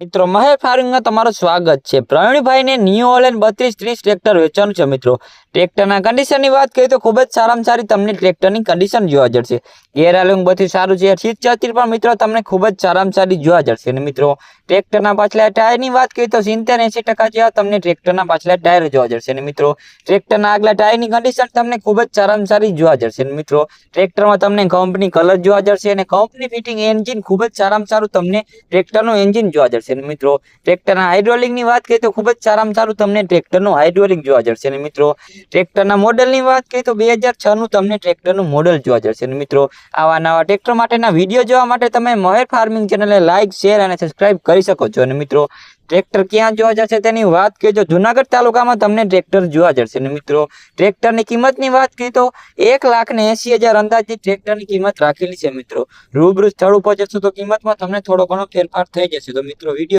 મિત્રો, મહેર ફાર્મિંગમાં તમારું સ્વાગત છે. પ્રવીણભાઈને ન્યૂ ઓલેન બત્રીસ ત્રીસ ટ્રેક્ટર વેચવાનું છે, મિત્રો. ટ્રેક્ટરના કન્ડિશનની વાત કરીએ તો ખૂબ જ સારામાં સારી તમને ટ્રેક્ટરની કન્ડિશન જોવા જશે ગેર આલુંગ બધું સારું છે. સીટ ચતી પણ, મિત્રો, તમને ખૂબ જ સારામાં સારી જોવા જશે અને મિત્રો, ટ્રેક્ટરના પાછલા ટાયરની વાત કરીએ તો સિત્તેર એંસી ટકા જેવા તમને ટ્રેક્ટરના પાછલા ટાયર જોવા જશે અને મિત્રો, ટ્રેક્ટરના આગલા ટાયરની કન્ડિશન તમને ખૂબ જ સારામાં સારી જોવા જશે અને મિત્રો, ટ્રેક્ટરમાં તમને કંપની કલર જોવા જશે અને કંપની ફિટિંગ એન્જિન ખૂબ જ સારામાં સારું તમને ટ્રેક્ટરનું એન્જિન જોવા જશે અને મિત્રો? ટ્રેક્ટરના હાઇડ્રોલિકની વાત કરીએ તો ખૂબ જ સારામાં સારું તમને ટ્રેક્ટરનું હાઇડ્રોલિક જોવા જશે મિત્રો? ટ્રેક્ટરના મોડલની વાત કરીએ તો બે હજાર તમને ટ્રેક્ટરનું મોડલ જોવા જશે મિત્રો? આવા નવા ટ્રેક્ટર માટેના વીડિયો જોવા માટે તમે મહેર ફાર્મિંગ ચેનલને લાઇક શેર અને સબસ્ક્રાઇબ કરી શકો છો અને મિત્રો? ટ્રેક્ટર ક્યાં જોવા જશે તેની વાત કહેજો જુનાગઢ તાલુકામાં તમને ટ્રેક્ટર જોવા જશે અને મિત્રો? ટ્રેક્ટરની કિંમતની વાત કરીએ તો એક લાખ ને એસી હજાર અંદાજિત ટ્રેક્ટરની કિંમત રાખેલી છે મિત્રો. રૂબરૂ સ્થળ ઉપર જશો તો કિંમતમાં તમને થોડો ઘણો ફેરફાર થઈ જશે તો મિત્રો વીડિયો